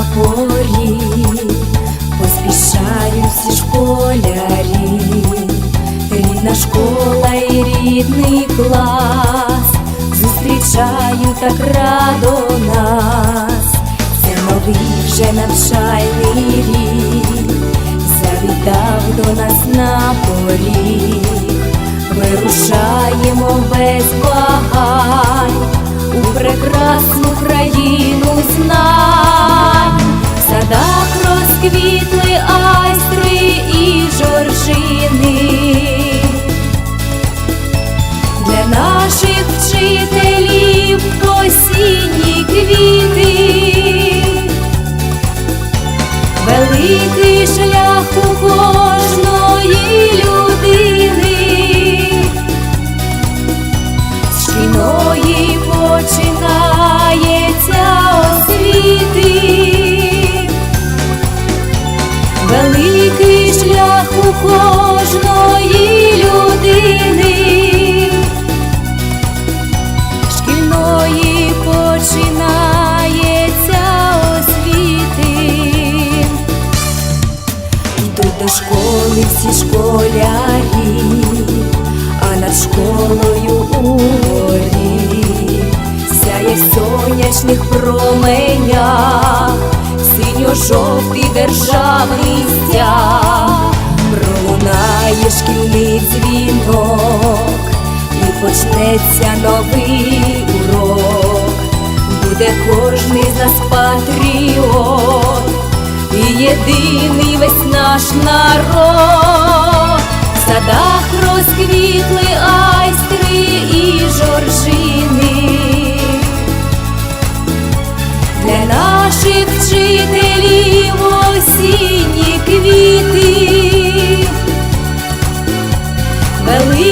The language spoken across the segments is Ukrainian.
на порі, поспішають всі школярі, рідна школа і рідний клас, зустрічаю так радо нас, це новий вже навчальний рік, завітав до нас на поріг. Сонячних променях, синьо-жовтий державний стяг, пролунає шкільний дзвінок, і почнеться новий урок, буде кожний з нас патріот і єдиний весь наш народ. В садах розквітли наших вчителів осінні квіти, великий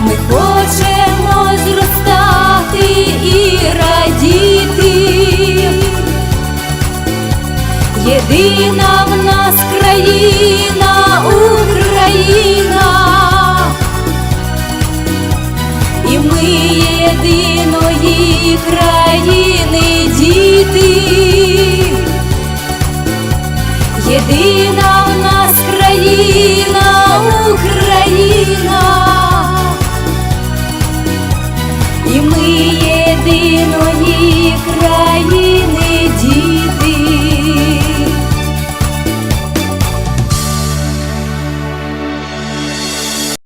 ми хочемо зростати і радіти. Єдина в нас країна, Україна, і ми єдиної країни.